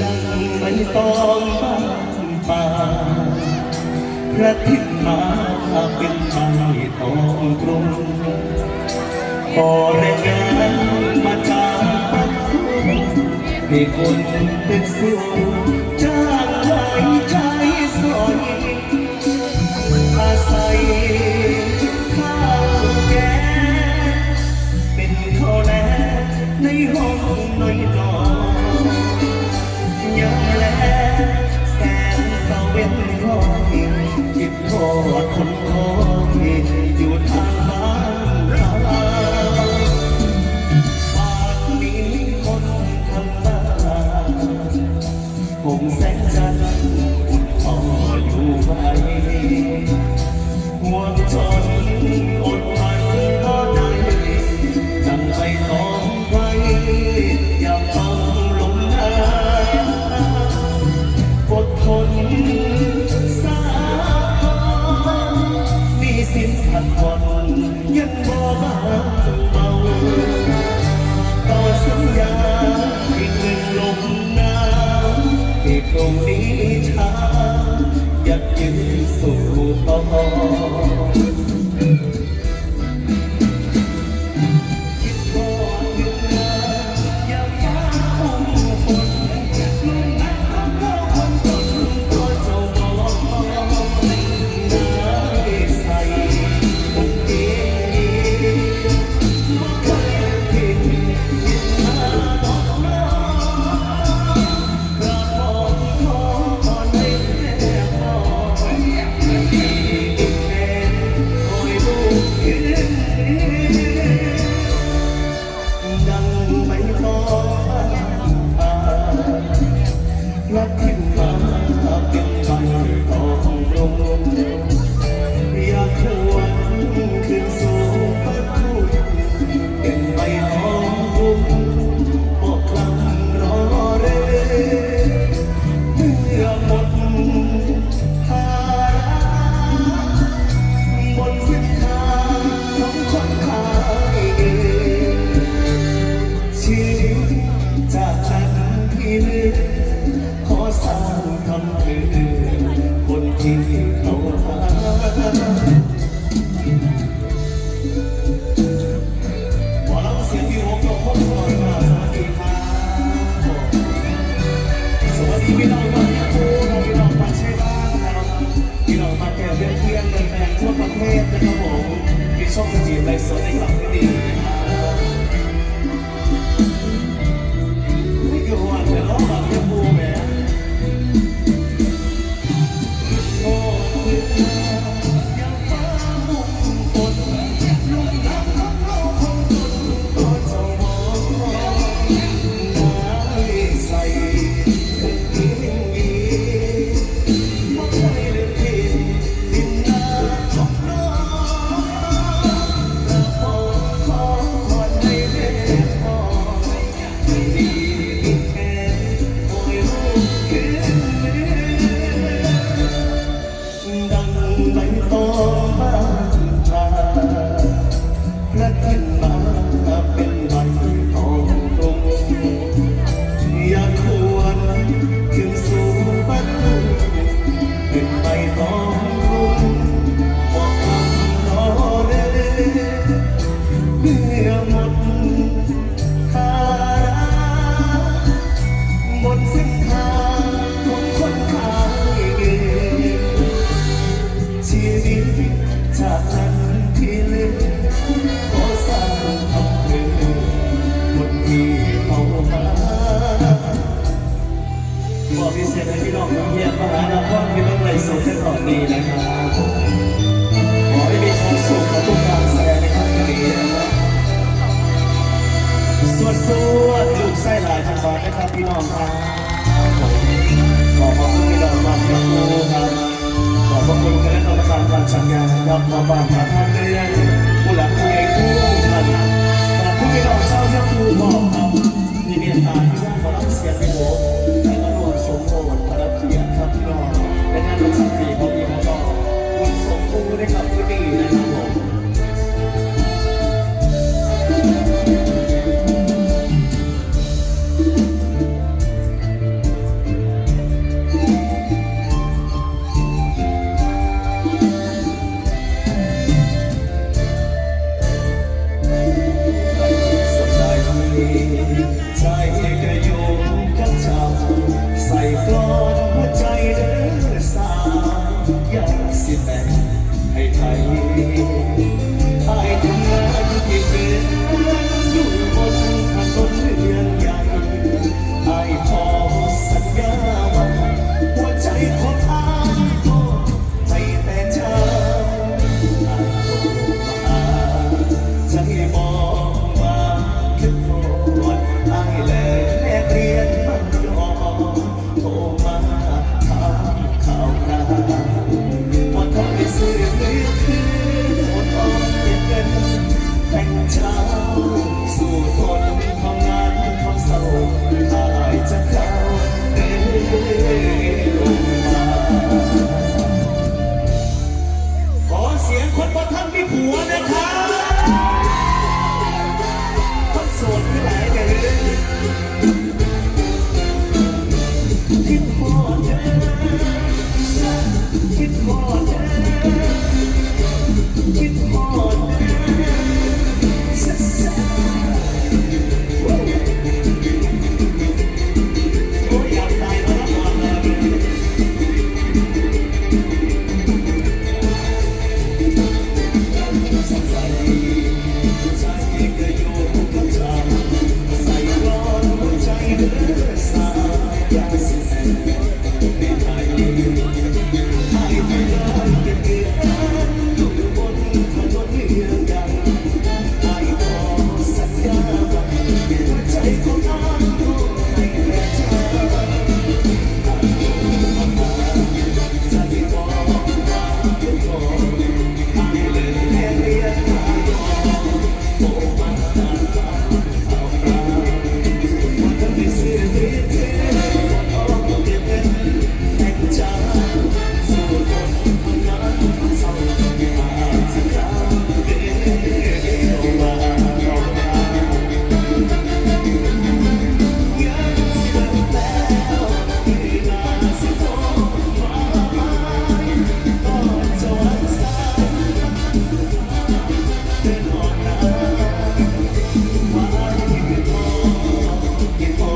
ตองบ้านป่าพระทิศมาเป็นไม้ทองกรุงขอแรงงานมาจากปัททุมให้คนเป็นสิวจ้ ผมแสงจันทร์พออยู่ไว้ห่วงจนอด รงนี้ช้า เขาหมอลำเสียงที่วงกลมพบสวัสดีบสวัสดีครับสวัสดีพี่น้องบ้านยาคูพี่น้องบ้านเชบ้านครับพี่น้องบ้าแก้เพื่อนเพื่อนแฟนทั่วประเทศนะครับผมที่ชองสตรีมไลฟ์สดในคลับที่ดี บอกพิเศษให้พี่น้องกรุงเทพมหานครที่ต้องไล่สดให้ตลอดดีนะครับขอให้มีความสุขกับทุกการแสดงในครั้งนี้นะครับสวดสวดลูกไส้หลายจังหวัดนะครับพี่น้องครับขอบพระคุณพี่น้องมากครับครูครับ ขอบคุณคณะกรรมการการจัดงานครับมาบ้านมาท่านเรือน